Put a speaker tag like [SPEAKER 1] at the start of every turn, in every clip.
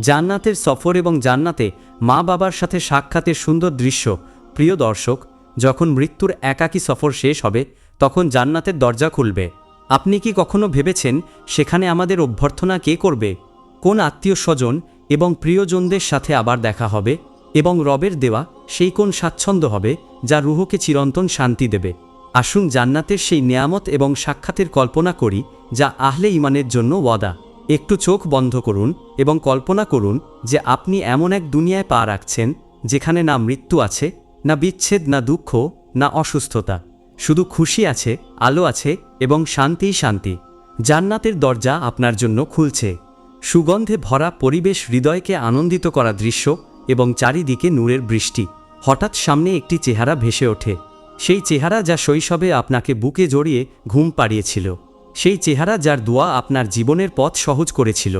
[SPEAKER 1] জান্নাতের সফর এবং জান্নাতে মা বাবার সাথে সাক্ষাতের সুন্দর দৃশ্য। প্রিয় দর্শক, যখন মৃত্যুর একাকী সফর শেষ হবে, তখন জান্নাতের দরজা খুলবে। আপনি কি কখনো ভেবেছেন সেখানে আমাদের অভ্যর্থনা কে করবে? কোন আত্মীয় স্বজন এবং প্রিয়জনদের সাথে আবার দেখা হবে? এবং রবের দেওয়া সেই কোন স্বাচ্ছন্দ্য হবে যা রুহকে চিরন্তন শান্তি দেবে? আসুন জান্নাতের সেই নিয়ামত এবং সাক্ষাতের কল্পনা করি যা আহলে ইমানের জন্য ওয়াদা। একটু চোখ বন্ধ করুন এবং কল্পনা করুন যে আপনি এমন এক দুনিয়ায় পা রাখছেন, যেখানে না মৃত্যু আছে, না বিচ্ছেদ, না দুঃখ, না অসুস্থতা। শুধু খুশি আছে, আলো আছে এবং শান্তিই শান্তি। জান্নাতের দরজা আপনার জন্য খুলছে। সুগন্ধে ভরা পরিবেশ হৃদয়কে আনন্দিত করা দৃশ্য এবং চারিদিকে নূরের বৃষ্টি। হঠাৎ সামনে একটি চেহারা ভেসে ওঠে। সেই চেহারা যা শৈশবে আপনাকে বুকে জড়িয়ে ঘুম পাড়িয়েছিল। সেই চেহারা যার দোয়া আপনার জীবনের পথ সহজ করেছিল।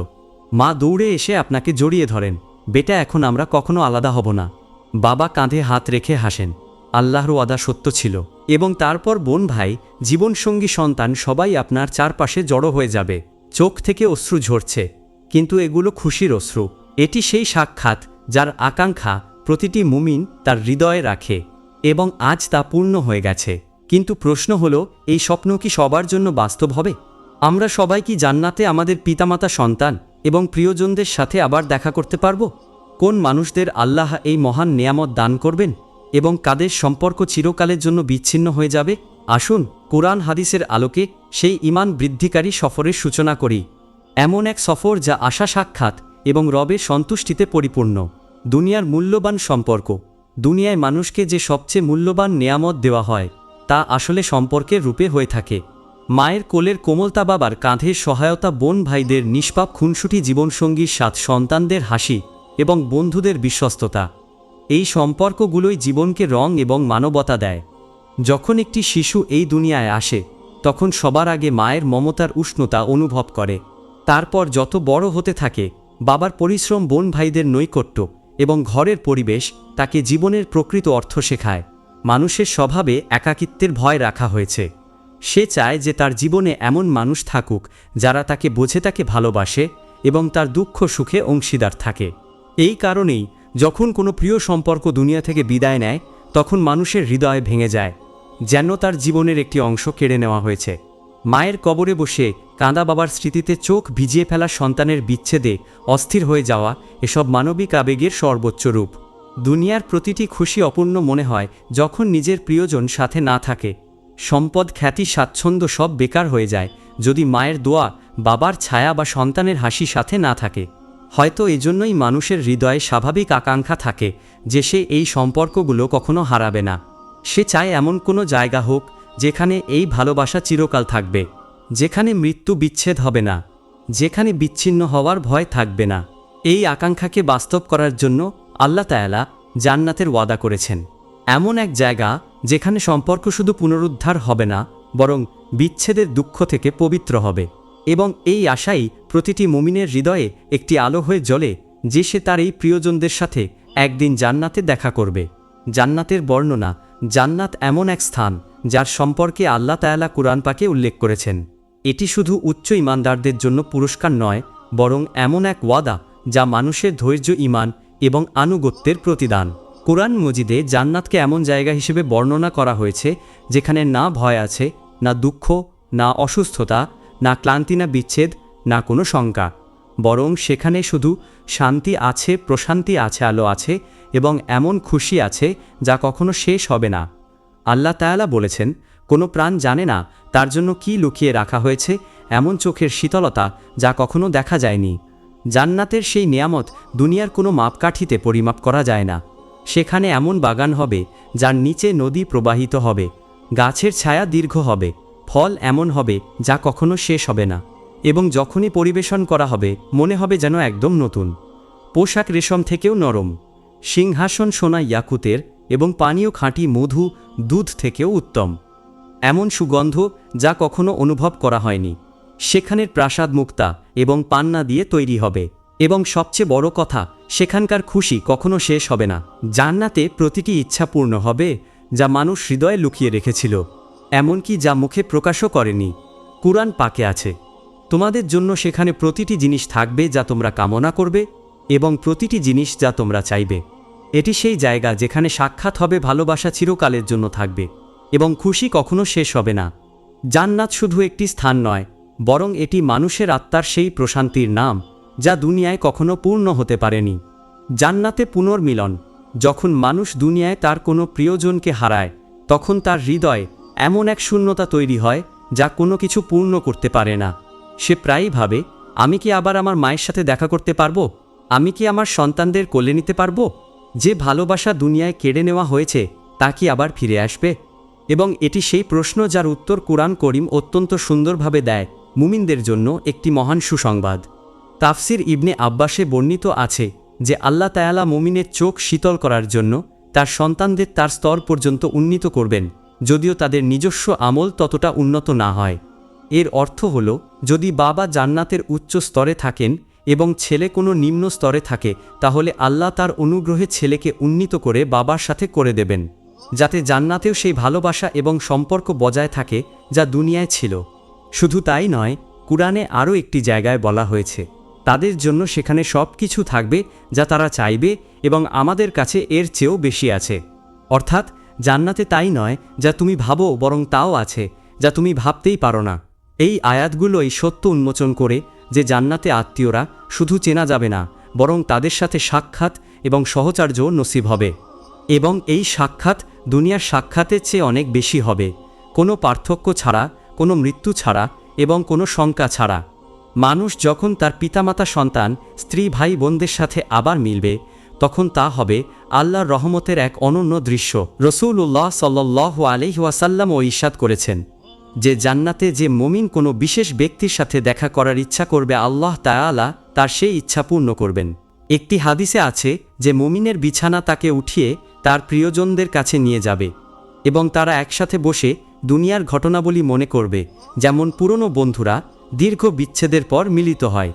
[SPEAKER 1] মা দৌড়ে এসে আপনাকে জড়িয়ে ধরেন, বেটা, এখন আমরা কখনো আলাদা হব না। বাবা কাঁধে হাত রেখে হাসেন। আল্লাহর ওয়াদা সত্য ছিল এবং তারপর বোন ভাই, জীবনসঙ্গী সন্তান সবাই আপনার চারপাশে জড়ো হয়ে যাবে। চোখ থেকে অশ্রু ঝরছে, কিন্তু এগুলো খুশির অশ্রু। এটি সেই সাক্ষাৎ যার আকাঙ্ক্ষা প্রতিটি মুমিন তার হৃদয়ে রাখে এবং আজ তা পূর্ণ হয়ে গেছে। কিন্তু প্রশ্ন হলো, এই স্বপ্ন কি সবার জন্য বাস্তব হবে? আমরা সবাই কি জান্নাতে আমাদের পিতামাতা সন্তান এবং প্রিয়জনদের সাথে আবার দেখা করতে পারব? কোন মানুষদের আল্লাহ এই মহান নেয়ামত দান করবেন এবং কাদের সম্পর্ক চিরকালের জন্য বিচ্ছিন্ন হয়ে যাবে? আসুন, কোরআন হাদিসের আলোকে সেই ইমান বৃদ্ধিকারী সফরের সূচনা করি। এমন এক সফর যা আশা সাক্ষাৎ এবং রবের সন্তুষ্টিতে পরিপূর্ণ। দুনিয়ার মূল্যবান সম্পর্ক। দুনিয়ায় মানুষকে যে সবচেয়ে মূল্যবান নেয়ামত দেওয়া হয় তা আসলে সম্পর্কের রূপে হয়ে থাকে। মায়ের কোলের কোমলতা বাবার কাঁধে সহায়তা বোন ভাইদের নিষ্পাপ খুনসুটি জীবনসঙ্গীর সাথ সন্তানদের হাসি এবং বন্ধুদের বিশ্বস্ততা। এই সম্পর্কগুলোই জীবনকে রং এবং মানবতা দেয়। যখন একটি শিশু এই দুনিয়ায় আসে, তখন সবার আগে মায়ের মমতার উষ্ণতা অনুভব করে। তারপর যত বড় হতে থাকে, বাবার পরিশ্রম বোন ভাইদের নৈকট্য এবং ঘরের পরিবেশ তাকে জীবনের প্রকৃত অর্থ শেখায়। মানুষের স্বভাবে একাকিত্বের ভয় রাখা হয়েছে। সে চায় যে তার জীবনে এমন মানুষ থাকুক, যারা তাকে বোঝে, তাকে ভালোবাসে এবং তার দুঃখ, সুখে অংশীদার থাকে। এই কারণেই যখন কোনো প্রিয় সম্পর্ক দুনিয়া থেকে বিদায় নেয়, তখন মানুষের হৃদয় ভেঙে যায়, যেন তার জীবনের একটি অংশ কেড়ে নেওয়া হয়েছে। মায়ের কবরে বসে কাঁদা বাবার স্মৃতিতে চোখ ভিজিয়ে ফেলা সন্তানের বিচ্ছেদে অস্থির হয়ে যাওয়া এসব মানবিক আবেগের সর্বোচ্চ রূপ। দুনিয়ার প্রতিটি খুশি অপূর্ণ মনে হয় যখন নিজের প্রিয়জন সাথে না থাকে। সম্পদ, খ্যাতি, স্বাচ্ছন্দ্য সব বেকার হয়ে যায়, যদি মায়ের দোয়া, বাবার ছায়া বা সন্তানের হাসি সাথে না থাকে। হয়তো এজন্যই মানুষের হৃদয়ে স্বাভাবিক আকাঙ্ক্ষা থাকে যে সে এই সম্পর্কগুলো কখনো হারাবে না। সে চায় এমন কোনো জায়গা হোক যেখানে এই ভালোবাসা চিরকাল থাকবে, যেখানে মৃত্যু বিচ্ছেদ হবে না, যেখানে বিচ্ছিন্ন হওয়ার ভয় থাকবে না। এই আকাঙ্ক্ষাকে বাস্তব করার জন্য আল্লাহ তায়ালা জান্নাতের ওয়াদা করেছেন। এমন এক জায়গা যেখানে সম্পর্ক শুধু পুনরুদ্ধার হবে না, বরং বিচ্ছেদের দুঃখ থেকে পবিত্র হবে। এবং এই আশাই প্রতিটি মুমিনের হৃদয়ে একটি আলো হয়ে জ্বলে, যে সে তার এই প্রিয়জনদের সাথে একদিন জান্নাতে দেখা করবে। জান্নাতের বর্ণনা, জান্নাত এমন এক স্থান যার সম্পর্কে আল্লাহ তায়ালা কুরআন পাকে উল্লেখ করেছেন। এটি শুধু উচ্চ ইমানদারদের জন্য পুরস্কার নয়, বরং এমন এক ওয়াদা যা মানুষের ধৈর্য ইমান এবং আনুগত্যের প্রতিদান। কোরআন মজিদে জান্নাতকে এমন জায়গা হিসেবে বর্ণনা করা হয়েছে, যেখানে না ভয় আছে, না দুঃখ, না অসুস্থতা, না ক্লান্তি, না বিচ্ছেদ, না কোনো শঙ্কা। বরং সেখানে শুধু শান্তি আছে, প্রশান্তি আছে, আলো আছে এবং এমন খুশি আছে যা কখনো শেষ হবে না। আল্লাহ তায়ালা বলেছেন, কোনো প্রাণ জানে না তার জন্য কি লুকিয়ে রাখা হয়েছে, এমন চোখের শীতলতা যা কখনো দেখা যায়নি। জান্নাতের সেই নিয়ামত দুনিয়ার কোনো মাপকাঠিতে পরিমাপ করা যায় না। সেখানে এমন বাগান হবে, যার নিচে নদী প্রবাহিত হবে, গাছের ছায়া দীর্ঘ হবে, ফল এমন হবে, যা কখনো শেষ হবে না। এবং যখনই পরিবেশন করা হবে, মনে হবে যেন একদম নতুন। পোশাক রেশম থেকেও নরম, সিংহাসন সোনা ইয়াকুতের এবং পানীয় খাঁটি মধু দুধ থেকেও উত্তম। এমন সুগন্ধ যা কখনো অনুভব করা হয়নি। সেখানের প্রাসাদ মুক্তা এবং পান্না দিয়ে তৈরি হবে। এবং সবচেয়ে বড় কথা, সেখানকার খুশি কখনো শেষ হবে না। জান্নাতে প্রতিটি ইচ্ছা পূর্ণ হবে, যা মানুষ হৃদয়ে লুকিয়ে রেখেছিল, এমনকি যা মুখে প্রকাশও করেনি। কুরআন পাকে আছে। তোমাদের জন্য সেখানে প্রতিটি জিনিস থাকবে যা তোমরা কামনা করবে এবং প্রতিটি জিনিস যা তোমরা চাইবে। এটি সেই জায়গা যেখানে সাক্ষাৎ হবে ভালোবাসা চিরকালের জন্য থাকবে এবং খুশি কখনো শেষ হবে না। জান্নাত শুধু একটি স্থান নয় বরং এটি মানুষের আত্মার সেই প্রশান্তির নাম, যা দুনিয়ায় কখনো পূর্ণ হতে পারেনি। জান্নাতে পুনর্মিলন, যখন মানুষ দুনিয়ায় তার কোনো প্রিয়জনকে হারায়, তখন তার হৃদয় এমন এক শূন্যতা তৈরি হয়, যা কোনো কিছু পূর্ণ করতে পারে না। সে প্রায়ই ভাবে, আমি কি আবার আমার মায়ের সাথে দেখা করতে পারব? আমি কি আমার সন্তানদের কোলে নিতে পারব? যে ভালোবাসা দুনিয়ায় কেড়ে নেওয়া হয়েছে, তা কি আবার ফিরে আসবে? এবং এটি সেই প্রশ্ন যার উত্তর কোরআন করিম অত্যন্ত সুন্দরভাবে দেয় মুমিনদের জন্য একটি মহান সুসংবাদ। তাফসির ইবনে আব্বাসে বর্ণিত আছে যে আল্লাহ তায়ালা মুমিনের চোখ শীতল করার জন্য তার সন্তানদের তার স্তর পর্যন্ত উন্নীত করবেন, যদিও তাদের নিজস্ব আমল ততটা উন্নত না হয়। এর অর্থ হল, যদি বাবা জান্নাতের উচ্চ স্তরে থাকেন এবং ছেলে কোনো নিম্ন স্তরে থাকে, তাহলে আল্লাহ তার অনুগ্রহে ছেলেকে উন্নীত করে বাবার সাথে করে দেবেন, যাতে জান্নাতেও সেই ভালোবাসা এবং সম্পর্ক বজায় থাকে যা দুনিয়ায় ছিল। শুধু তাই নয়, কুরআনে আরও একটি জায়গায় বলা হয়েছে, তাদের জন্য সেখানে সব কিছু থাকবে যা তারা চাইবে এবং আমাদের কাছে এর চেয়েও বেশি আছে। অর্থাৎ, জান্নাতে তাই নয় যা তুমি ভাবো বরং তাও আছে, যা তুমি ভাবতেই পারো না। এই আয়াতগুলোই সত্য উন্মোচন করে যে জান্নাতে আত্মীয়রা শুধু চেনা যাবে না, বরং তাদের সাথে সাক্ষাৎ এবং সহচার্য নসিব হবে। এবং এই সাক্ষাৎ দুনিয়ার সাক্ষাতের চেয়ে অনেক বেশি হবে। কোনো পার্থক্য ছাড়া কোনো মৃত্যু ছাড়া এবং কোনো শঙ্কা ছাড়া। মানুষ যখন তার পিতামাতা সন্তান, স্ত্রী, ভাই, বোনদের সাথে আবার মিলবে, তখন তা হবে আল্লাহর রহমতের এক অনন্য দৃশ্য। রসুল্লাহ সাল্লাহ আলহিহাসাল্লাম ও ইস্বাদ করেছেন যে জান্নাতে যে মমিন কোনো বিশেষ ব্যক্তির সাথে দেখা করার ইচ্ছা করবে আল্লাহ তায়ালা তার সেই ইচ্ছা পূর্ণ করবেন। একটি হাদিসে আছে যে মমিনের বিছানা তাকে উঠিয়ে তার প্রিয়জনদের কাছে নিয়ে যাবে এবং তারা একসাথে বসে দুনিয়ার ঘটনাবলী মনে করবে, যেমন পুরনো বন্ধুরা দীর্ঘ বিচ্ছেদের পর মিলিত হয়।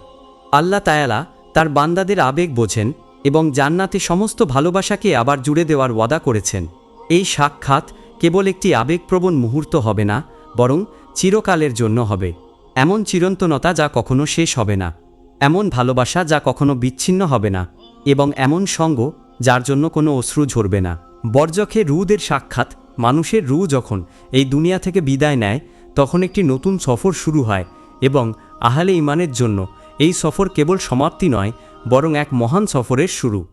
[SPEAKER 1] আল্লাহ তায়ালা তার বান্দাদের আবেগ বোঝেন এবং জান্নাতে সমস্ত ভালোবাসাকে আবার জুড়ে দেওয়ার ওয়াদা করেছেন। এই সাক্ষাৎ কেবল একটি আবেগপ্রবণ মুহূর্ত হবে না, বরং চিরকালের জন্য হবে। এমন চিরন্তনতা যা কখনো শেষ হবে না। এমন ভালোবাসা যা কখনো বিচ্ছিন্ন হবে না। এবং এমন সঙ্গ যার জন্য কোনো অশ্রু ঝরবে না। বর্জখে রুদের সাক্ষাৎ মানুষের রু যখন এই দুনিয়া থেকে বিদায় নেয়, তখন একটি নতুন সফর শুরু হয় এবং আহালে ইমানের জন্য এই সফর কেবল সমাপ্তি নয়, বরং এক মহান সফরের শুরু।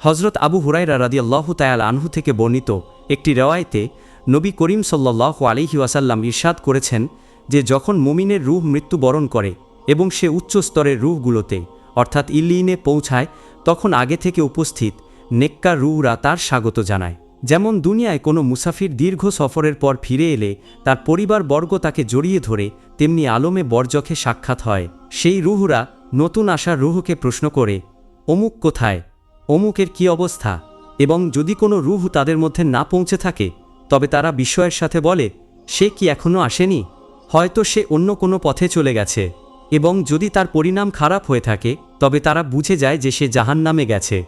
[SPEAKER 1] হজরত আবু হুরাইরা রাদি তায়াল আনহু থেকে বর্ণিত একটি রেওয়ায়তে নবী করিম সাল্লাহ আলিহি ওয়াসাল্লাম ইরশাদ করেছেন যে যখন মুমিনের রুহ মৃত্যুবরণ করে এবং সে উচ্চ স্তরের রুহগুলোতে, অর্থাৎ ইল্লিনে পৌঁছায়, তখন আগে থেকে উপস্থিত নেক্কা রুহরা তার স্বাগত জানায়। যেমন দুনিয়ায় কোনো মুসাফির দীর্ঘ সফরের পর ফিরে এলে, তার পরিবারবর্গ তাকে জড়িয়ে ধরে, তেমনি আলমে বরজখে সাক্ষাৎ হয়। সেই রুহুরা নতুন আসা রুহুকে প্রশ্ন করে, অমুক কোথায়? অমুকের কি অবস্থা? এবং যদি কোনো রুহ তাদের মধ্যে না পৌঁছে থাকে, তবে তারা বিস্ময়ের সাথে বলে, সে কি এখনও আসেনি? হয়তো সে অন্য কোনো পথে চলে গেছে। এবং যদি তার পরিণাম খারাপ হয়ে থাকে, তবে তারা বুঝে যায় যে সে জাহান নামে গেছে।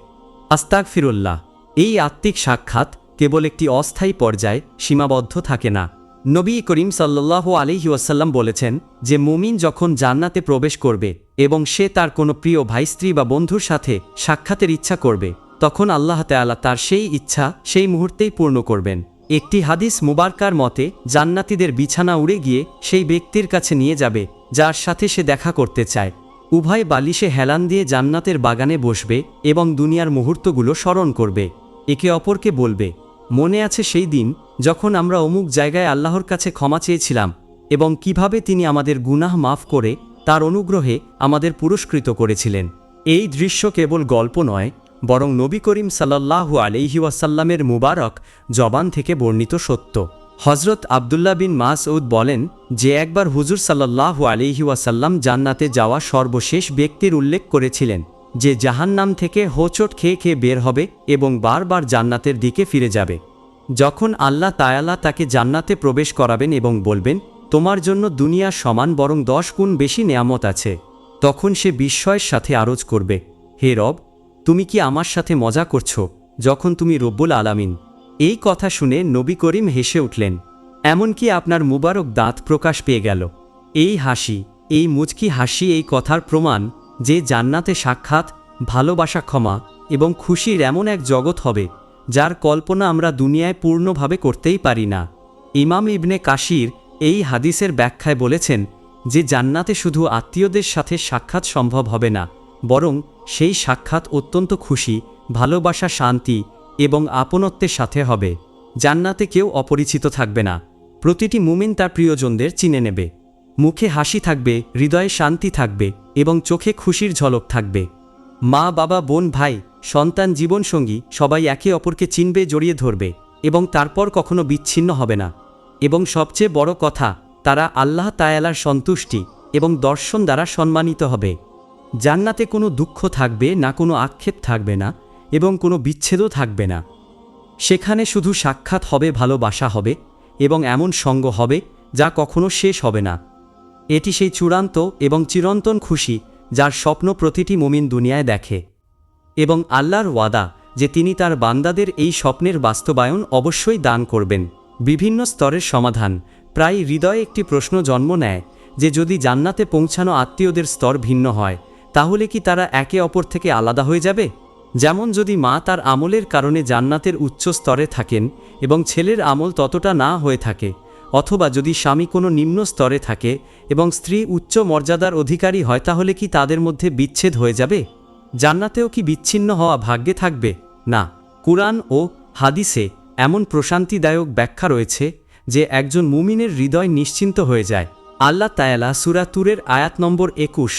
[SPEAKER 1] আস্তাক ফিরুল্লাহ এই আত্মিক সাক্ষাৎ কেবল একটি অস্থায়ী পর্যায়ে সীমাবদ্ধ থাকে না। নবী করিম সাল্লাহ আলিহি ওয়াসাল্লাম বলেছেন যে মুমিন যখন জান্নাতে প্রবেশ করবে এবং সে তার কোনো প্রিয় ভাই, স্ত্রী বা বন্ধুর সাথে সাক্ষাতের ইচ্ছা করবে, তখন আল্লাহ তায়ালা তার সেই ইচ্ছা সেই মুহূর্তেই পূর্ণ করবেন। একটি হাদিস মুবারকার মতে, জান্নাতিদের বিছানা উড়ে গিয়ে সেই ব্যক্তির কাছে নিয়ে যাবে, যার সাথে সে দেখা করতে চায়। উভয় বালিশে হেলান দিয়ে জান্নাতের বাগানে বসবে এবং দুনিয়ার মুহূর্তগুলো স্মরণ করবে। একে অপরকে বলবে মনে আছে সেই দিন যখন আমরা অমুক জায়গায় আল্লাহর কাছে ক্ষমা চেয়েছিলাম এবং কীভাবে তিনি আমাদের গুনাহ মাফ করে তার অনুগ্রহে আমাদের পুরস্কৃত করেছিলেন। এই দৃশ্য কেবল গল্প নয়, বরং নবী করিম সাল্লাহু আলহি ওয়াসাল্লামের মুবারক জবান থেকে বর্ণিত সত্য। হজরত আবদুল্লাহ বিন মাসউদ বলেন যে একবার হুজুর সাল্লাহু আলহি ওয়াসাল্লাম জান্নাতে যাওয়া সর্বশেষ ব্যক্তির উল্লেখ করেছিলেন। যে জাহান্নাম থেকে হোঁচট খেয়ে খেয়ে বের হবে এবং বারবার জান্নাতের দিকে ফিরে যাবে। যখন আল্লাহ তায়ালা তাকে জান্নাতে প্রবেশ করাবেন এবং বলবেন, তোমার জন্য দুনিয়ার সমান বরং দশ গুণ বেশি নেয়ামত আছে। তখন সে বিস্ময়ের সাথে আরজ করবে, হে রব, তুমি কি আমার সাথে মজা করছ যখন তুমি রব্বুল আলামিন? এই কথা শুনে নবী করিম হেসে উঠলেন, এমনকি আপনার মুবারক দাঁত প্রকাশ পেয়ে গেল। এই হাসি, এই মুচকি হাসি, এই কথার প্রমাণ যে জান্নাতে সাক্ষাৎ, ভালোবাসা ক্ষমা এবং খুশির এমন এক জগৎ হবে, যার কল্পনা আমরা দুনিয়ায় পূর্ণভাবে করতেই পারি না। ইমাম ইবনে কাশির এই হাদিসের ব্যাখ্যায় বলেছেন যে জান্নাতে শুধু আত্মীয়দের সাথে সাক্ষাৎ সম্ভব হবে না, বরং সেই সাক্ষাৎ অত্যন্ত খুশি, ভালোবাসা শান্তি এবং আপনত্বের সাথে হবে। জান্নাতে কেউ অপরিচিত থাকবে না। প্রতিটি মুমিন তার প্রিয়জনদের চিনে নেবে। মুখে হাসি থাকবে, হৃদয়ে শান্তি থাকবে এবং চোখে খুশির ঝলক থাকবে। মা, বাবা, বোন, ভাই, সন্তান, জীবনসঙ্গী সবাই একে অপরকে চিনবে, জড়িয়ে ধরবে এবং তারপর কখনো বিচ্ছিন্ন হবে না। এবং সবচেয়ে বড় কথা, তারা আল্লাহ তায়ালার সন্তুষ্টি এবং দর্শন দ্বারা সম্মানিত হবে। জান্নাতে কোনো দুঃখ থাকবে না, কোনো আক্ষেপ থাকবে না এবং কোনো বিচ্ছেদও থাকবে না। সেখানে শুধু সাক্ষাৎ হবে, ভালোবাসা হবে এবং এমন সঙ্গ হবে যা কখনো শেষ হবে না। এটি সেই চূড়ান্ত এবং চিরন্তন খুশি যার স্বপ্ন প্রতিটি মুমিন দুনিয়ায় দেখে। এবং আল্লাহর ওয়াদা যে তিনি তার বান্দাদের এই স্বপ্নের বাস্তবায়ন অবশ্যই দান করবেন। বিভিন্ন স্তরের সমাধান। প্রায় হৃদয়ে একটি প্রশ্ন জন্ম নেয় যে যদি জান্নাতে পৌঁছানো আত্মীয়দের স্তর ভিন্ন হয়, তাহলে কি তারা একে অপর থেকে আলাদা হয়ে যাবে? যেমন যদি মা তার আমলের কারণে জান্নাতের উচ্চ স্তরে থাকেন এবং ছেলের আমল ততটা না হয়ে থাকে অথবা যদি স্বামী কোনো নিম্ন স্তরে থাকে এবং স্ত্রী উচ্চ মর্যাদার অধিকারী হয়, তাহলে কি তাদের মধ্যে বিচ্ছেদ হয়ে যাবে? জান্নাতেও কি বিচ্ছিন্ন হওয়া ভাগ্যে থাকবে? না। কুরআন ও হাদিসে এমন প্রশান্তিদায়ক ব্যাখ্যা রয়েছে যে একজন মুমিনের হৃদয় নিশ্চিন্ত হয়ে যায়। আল্লাহ তায়ালা সুরাতুরের আয়াত নম্বর একুশ,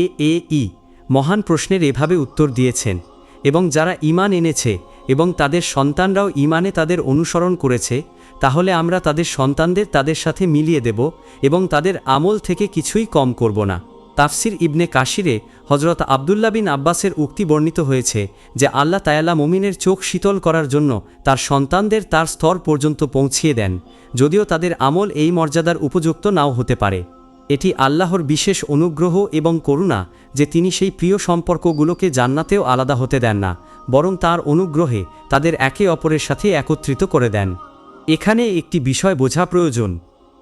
[SPEAKER 1] এ এ, ই মহান প্রশ্নের এভাবে উত্তর দিয়েছেন, এবং যারা ঈমান এনেছে এবং তাদের সন্তানরাও ঈমানে তাদের অনুসরণ করেছে তাহলে আমরা তাদের সন্তানদের তাদের সাথে মিলিয়ে দেব এবং তাদের আমল থেকে কিছুই কম করব না। তাফসির ইবনে কাশিরে হজরত আবদুল্লা বিন আব্বাসের উক্তি বর্ণিত হয়েছে যে আল্লাহ তায়ালা মুমিনের চোখ শীতল করার জন্য তার সন্তানদের তার স্তর পর্যন্ত পৌঁছিয়ে দেন, যদিও তাদের আমল এই মর্যাদার উপযুক্ত নাও হতে পারে। এটি আল্লাহর বিশেষ অনুগ্রহ এবং করুণা যে তিনি সেই প্রিয় সম্পর্কগুলোকে জান্নাতেও আলাদা হতে দেন না, বরং তার অনুগ্রহে তাদের একে অপরের সাথে একত্রিত করে দেন। এখানে একটি বিষয় বোঝা প্রয়োজন।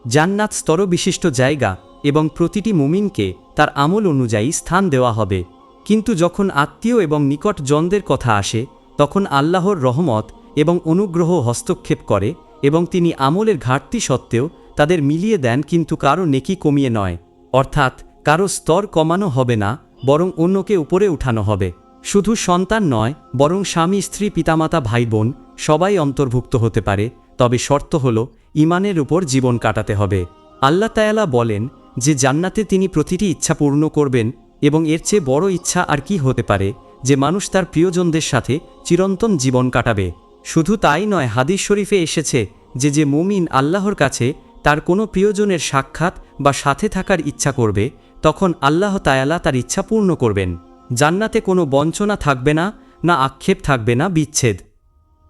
[SPEAKER 1] জান্নাত স্তরবিশিষ্ট জায়গা এবং প্রতিটি মুমিনকে তার আমল অনুযায়ী স্থান দেওয়া হবে। কিন্তু যখন আত্মীয় এবং নিকট জনদের কথা আসে, তখন আল্লাহর রহমত এবং অনুগ্রহ হস্তক্ষেপ করে এবং তিনি আমলের ঘাটতি সত্ত্বেও তাদের মিলিয়ে দেন কিন্তু কারও নেকি কমিয়ে নয়। অর্থাৎ কারও স্তর কমানো হবে না, বরং অন্যকে উপরে উঠানো হবে। শুধু সন্তান নয়, বরং স্বামী, স্ত্রী, পিতামাতা ভাই বোন সবাই অন্তর্ভুক্ত হতে পারে তবে শর্ত হল ইমানের উপর জীবন কাটাতে হবে। আল্লাহ তায়ালা বলেন যে, জান্নাতে তিনি প্রতিটি ইচ্ছা পূর্ণ করবেন এবং এর চেয়ে বড় ইচ্ছা আর কি হতে পারে, যে মানুষ তার প্রিয়জনদের সাথে চিরন্তন জীবন কাটাবে। শুধু তাই নয়, হাদিস শরীফে এসেছে যে যে মুমিন আল্লাহর কাছে তার কোনো প্রিয়জনের সাক্ষাৎ বা সাথে থাকার ইচ্ছা করবে, তখন আল্লাহ তায়ালা তার ইচ্ছা পূর্ণ করবেন। জান্নাতে কোনো বঞ্চনা থাকবে না না আক্ষেপ থাকবে না, বিচ্ছেদ।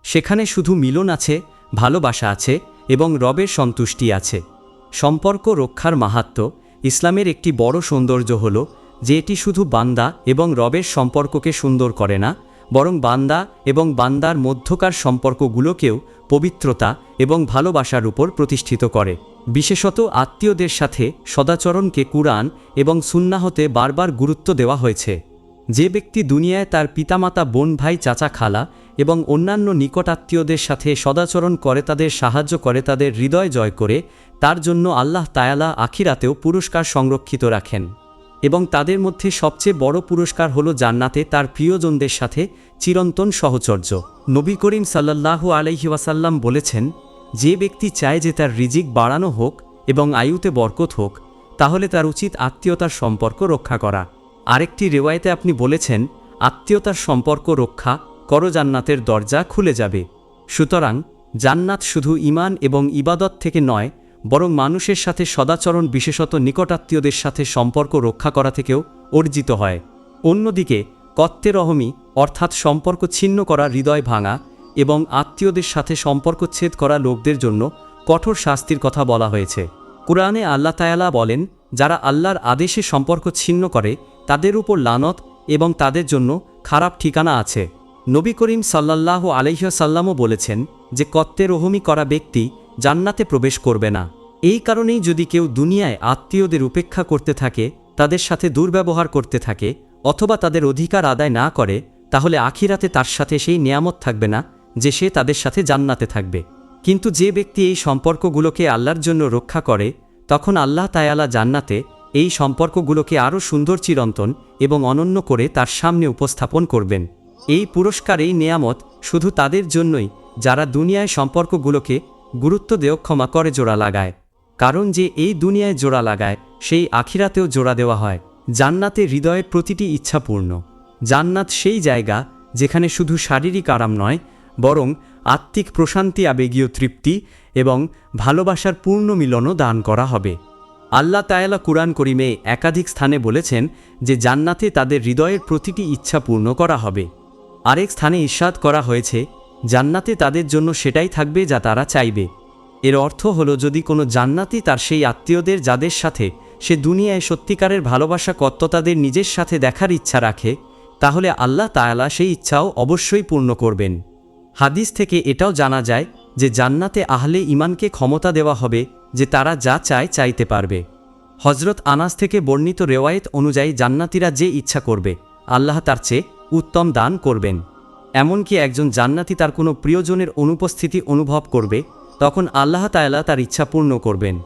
[SPEAKER 1] সেখানে শুধু মিলন আছে ভালোবাসা আছে এবং রবের সন্তুষ্টি আছে। সম্পর্ক রক্ষার মাহাত্ম ইসলামের একটি বড় সৌন্দর্য হল যে এটি শুধু বান্দা এবং রবের সম্পর্ককে সুন্দর করে না, বরং বান্দা এবং বান্দার মধ্যকার সম্পর্কগুলোকেও পবিত্রতা এবং ভালোবাসার উপর প্রতিষ্ঠিত করে। বিশেষত আত্মীয়দের সাথে সদাচরণকে কুরআন এবং সুন্নাহতে বারবার গুরুত্ব দেওয়া হয়েছে। যে ব্যক্তি দুনিয়ায় তার পিতামাতা, বোন, ভাই, চাচা, খালা এবং অন্যান্য নিকটাত্মীয়দের সাথে সদাচরণ করে তাদের সাহায্য করে তাদের হৃদয় জয় করে, তার জন্য আল্লাহ তায়ালা আখিরাতেও পুরস্কার সংরক্ষিত রাখেন। এবং তাদের মধ্যে সবচেয়ে বড় পুরস্কার হল জান্নাতে তার প্রিয়জনদের সাথে চিরন্তন সহচর্য। নবী করিম সাল্লাল্লাহু আলাইহি ওয়াসাল্লাম বলেছেন, যে ব্যক্তি চায় যে তার রিজিক বাড়ানো হোক এবং আয়ুতে বরকত হোক, তাহলে তার উচিত আত্মীয়তার সম্পর্ক রক্ষা করা। আরেকটি রেওয়ায়তে আপনি বলেছেন, আত্মীয়তার সম্পর্ক রক্ষা করো জান্নাতের দরজা খুলে যাবে। সুতরাং জান্নাত শুধু ইমান এবং ইবাদত থেকে নয়, বরং মানুষের সাথে সদাচরণ বিশেষত নিকটাত্মীয়দের সাথে সম্পর্ক রক্ষা করা থেকেও অর্জিত হয়। অন্যদিকে, কত্তে অর্থাৎ সম্পর্ক ছিন্ন করা হৃদয় ভাঙা এবং আত্মীয়দের সাথে সম্পর্কচ্ছেদ করা লোকদের জন্য কঠোর শাস্তির কথা বলা হয়েছে। কুরআনে আল্লাহ তায়ালা বলেন, যারা আল্লাহর আদেশে সম্পর্ক ছিন্ন করে, তাদের উপর লানত এবং তাদের জন্য খারাপ ঠিকানা আছে। নবী করিম সাল্লাহ আলহ্লামও বলেছেন যে কত্তে রহমি করা ব্যক্তি জান্নাতে প্রবেশ করবে না। এই কারণেই যদি কেউ দুনিয়ায় আত্মীয়দের উপেক্ষা করতে থাকে, তাদের সাথে দুর্ব্যবহার করতে থাকে, অথবা তাদের অধিকার আদায় না করে, তাহলে আখিরাতে তার সাথে সেই নিয়ামত থাকবে না যে সে তাদের সাথে জান্নাতে থাকবে। কিন্তু যে ব্যক্তি এই সম্পর্কগুলোকে আল্লাহর জন্য রক্ষা করে, তখন আল্লাহ তায়ালা জান্নাতে এই সম্পর্কগুলোকে আরও সুন্দর চিরন্তন এবং অনন্য করে তার সামনে উপস্থাপন করবেন। এই পুরস্কার এই নেয়ামত শুধু তাদের জন্যই, যারা দুনিয়ায় সম্পর্কগুলোকে গুরুত্ব দেও ক্ষমা করে জোড়া লাগায়। কারণ যে এই দুনিয়ায় জোড়া লাগায়, সেই আখিরাতেও জোড়া দেওয়া হয়। জান্নাতে হৃদয়ের প্রতিটি ইচ্ছাপূর্ণ জান্নাত সেই জায়গা যেখানে শুধু শারীরিক আরাম নয়, বরং আত্মিক প্রশান্তি, আবেগীয় তৃপ্তি এবং ভালোবাসার পূর্ণ মিলনও দান করা হবে। আল্লাহ তায়ালা কুরআন করিমে একাধিক স্থানে বলেছেন যে জান্নাতে তাদের হৃদয়ের প্রতিটি ইচ্ছা পূর্ণ করা হবে। আরেক স্থানে ইস্বাদ করা হয়েছে, জান্নাতে তাদের জন্য সেটাই থাকবে যা তারা চাইবে। এর অর্থ হলো, যদি কোনো জান্নাতি তার সেই আত্মীয়দের যাদের সাথে সে দুনিয়ায় সত্যিকারের ভালোবাসা কত্ত তাদের নিজের সাথে দেখার ইচ্ছা রাখে, তাহলে আল্লাহ তায়ালা সেই ইচ্ছাও অবশ্যই পূর্ণ করবেন। হাদিস থেকে এটাও জানা যায় যে জান্নাতে আহলে ইমানকে ক্ষমতা দেওয়া হবে যে তারা যা চায় চাইতে পারবে। হজরত আনাস থেকে বর্ণিত রেওয়ায়েত অনুযায়ী জান্নাতিরা যে ইচ্ছা করবে, আল্লাহ তার চেয়ে উত্তম দান করবেন। এমনকি একজন জান্নাতি তার কোনো প্রিয়জনের অনুপস্থিতি অনুভব করবে, তখন আল্লাহ তায়ালা তার ইচ্ছা পূর্ণ করবেন।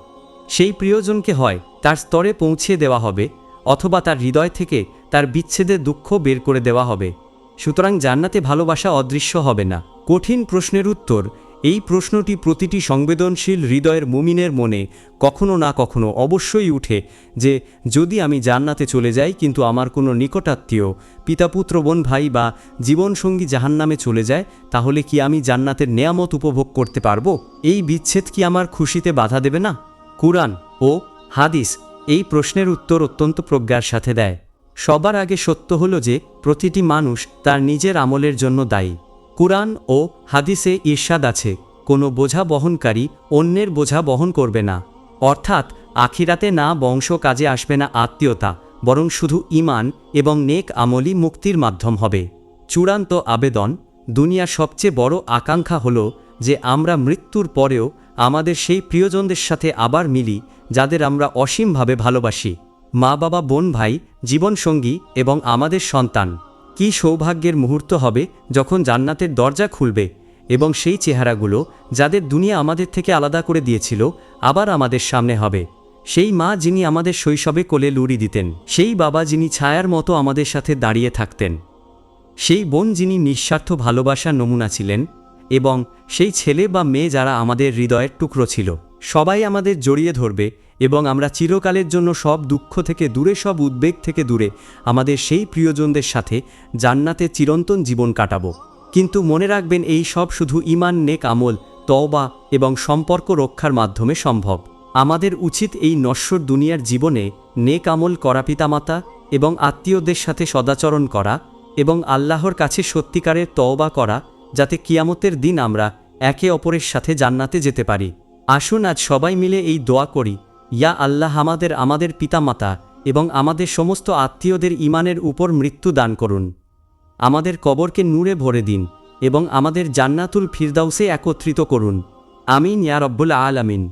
[SPEAKER 1] সেই প্রিয়জনকে হয় তার স্তরে পৌঁছে দেওয়া হবে, অথবা তার হৃদয় থেকে তার বিচ্ছেদের দুঃখ বের করে দেওয়া হবে। সুতরাং জান্নাতে ভালোবাসা অদৃশ্য হবে না। কঠিন প্রশ্নের উত্তর এই প্রশ্নটি প্রতিটি সংবেদনশীল হৃদয়ের মুমিনের মনে কখনো না কখনো অবশ্যই উঠে যে, যদি আমি জান্নাতে চলে যাই কিন্তু আমার কোনো নিকটাত্মীয়, পিতাপুত্র, বোন, ভাই বা জীবনসঙ্গী জাহান্নামে চলে যায়, তাহলে কি আমি জান্নাতের নেয়ামত উপভোগ করতে পারব? এই বিচ্ছেদ কি আমার খুশিতে বাধা দেবে না? কুরআন ও হাদিস এই প্রশ্নের উত্তর অত্যন্ত প্রজ্ঞার সাথে দেয়। সবার আগে সত্য হলো যে, প্রতিটি মানুষ তার নিজের আমলের জন্য দায়ী। কুরআন ও হাদিসে ঈর্ষাদ আছে, কোনো বোঝা বহনকারী অন্যের বোঝা বহন করবে না। অর্থাৎ, আখিরাতে না বংশ কাজে আসবে না আত্মীয়তা, বরং শুধু ইমান এবং নেক আমলি মুক্তির মাধ্যম হবে। চূড়ান্ত আবেদন, দুনিয়ার সবচেয়ে বড় আকাঙ্ক্ষা হল যে আমরা মৃত্যুর পরেও আমাদের সেই প্রিয়জনদের সাথে আবার মিলি, যাদের আমরা অসীমভাবে ভালোবাসি। মা বাবা বোন ভাই জীবনসঙ্গী এবং আমাদের সন্তান। কি সৌভাগ্যের মুহূর্ত হবে যখন জান্নাতের দরজা খুলবে এবং সেই চেহারাগুলো যাদের দুনিয়া আমাদের থেকে আলাদা করে দিয়েছিল, আবার আমাদের সামনে হবে। সেই মা যিনি আমাদের শৈশবে কোলে লুড়ি দিতেন, সেই বাবা যিনি ছায়ার মতো আমাদের সাথে দাঁড়িয়ে থাকতেন। সেই বোন যিনি নিঃস্বার্থ ভালোবাসার নমুনা ছিলেন এবং সেই ছেলে বা মেয়ে যারা আমাদের হৃদয়ের টুকরো ছিল, সবাই আমাদের জড়িয়ে ধরবে এবং আমরা চিরকালের জন্য সব দুঃখ থেকে দূরে, সব উদ্বেগ থেকে দূরে আমাদের সেই প্রিয়জনদের সাথে জান্নাতে চিরন্তন জীবন কাটাবো। কিন্তু মনে রাখবেন এই সব শুধু ইমান নেক আমল, তওবা এবং সম্পর্ক রক্ষার মাধ্যমে সম্ভব। আমাদের উচিত এই নশ্বর দুনিয়ার জীবনে নেক আমল করা পিতামাতা এবং আত্মীয়দের সাথে সদাচরণ করা এবং আল্লাহর কাছে সত্যিকারের তওবা করা, যাতে কিয়ামতের দিন আমরা একে অপরের সাথে জান্নাতে যেতে পারি। আসুন আজ সবাই মিলে এই দোয়া করি। ইয়া আল্লাহ আমাদের আমাদের পিতামাতা এবং আমাদের সমস্ত আত্মীয়দের ইমানের উপর মৃত্যু দান করুন। আমাদের কবরকে নূরে ভরে দিন এবং আমাদের জান্নাতুল ফিরদাউসে একত্রিত করুন। আমিন ইয়া রব্বুল আলামিন।